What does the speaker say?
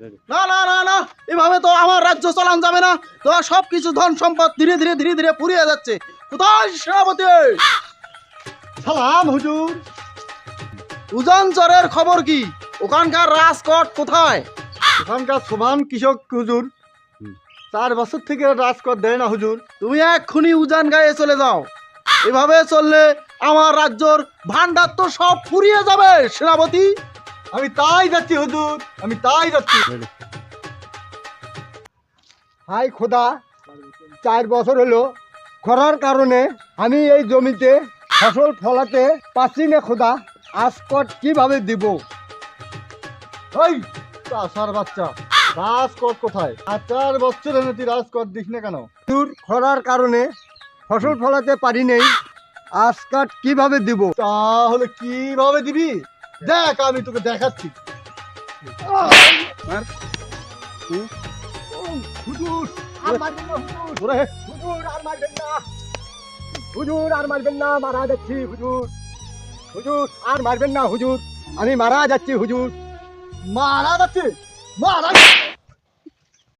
না না না না এভাবে তো আমার রাজ্য চালান যাবে না। তো সব কিছু ধন সম্পদ ধীরে ধীরে ধীরে ধীরে ফুরিয়ে যাচ্ছে। কোথায় সেনাপতি? সালাম হুজুর। উজানচরের খবর কি? ওখানকার রাজকট কোথায়? ওখানকার সোভান কৃষক হুজুর। চার বছর থেকে রাজকর দেয় না হুজুর। তুমি এক্ষুনি উজান গায়ে চলে যাও। এভাবে চললে আমার রাজ্যর ভান্ডার তো সব ফুরিয়ে যাবে সেনাপতি। আমি তাই যাচ্ছি হুজুর। আমি তাই যাচ্ছি। হাই খোদা চার বছর হলো। খরার কারণে আমি এই জমিতে ফসল ফলাতে পারছি না খোদা। আসকট কীভাবে দিব? ওই আসার বাচ্চা। রাজকট কোথায়? আর চার বছর হলো তুই রাজকট দিস না কেন? তোর খরার কারণে ফসল ফলাতে পারি নেই। আজকাট কীভাবে দিব? তাহলে কীভাবে দিবি? দেখ আমি তোকে দেখাচ্ছি। হুজুর আর মারবেন না। হুজুর ওরে হুজুর আর মারবেন না। হুজুর আর মারবেন না মারা যাচ্ছি হুজুর। হুজুর আর মারবেন না হুজুর। আমি মারা যাচ্ছি হুজুর। মারা যাচ্ছি? মারা